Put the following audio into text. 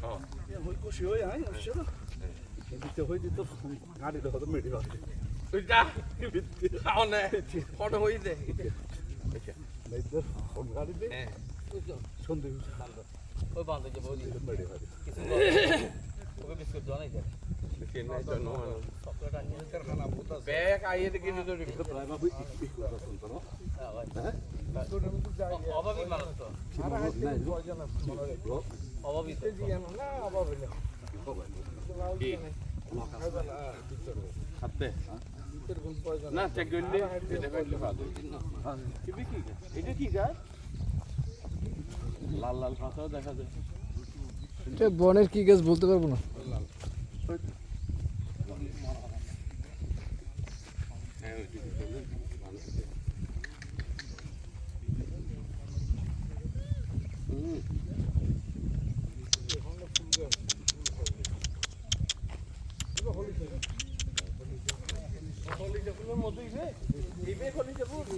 ব্যবসা ও হই খুশি হই আই অবশ্য দিতে হই দিত গাড়ি দেখো তো মেডি বাকি তুই যা খাও না ফটো হই দে নাইতে ফোন গাড়ি দে হ্যাঁ সন্ধে ওই বান্ধব যে বলি মেডি বাকি কিছু ওকে বিস্কুট দাও নাই কে নাই তো নো চকলেট আনিয়ে কারখানা ভূত আছে ব্যাগ আইয়ে দেখি তো তো প্রায় বাবু ই শুনতো না হ্যাঁ তোর মতো যাই অভাবী মানুষ তো আর হাইতে পয়সা না মনে রে অভাবী তো জি না অভাব হইল কি? হাতে না চেক করলে এটা করলে ভালো। কি? বিকি এটা কি গাছ? লাল লাল পাতাও দেখা যায়। এটা বনের কি গাছ বলতে পারব না? হ্যাঁ ওইটুকু করলে মানুষ হুম হলি ফুলের মতোই রে এই বে হলি ফুল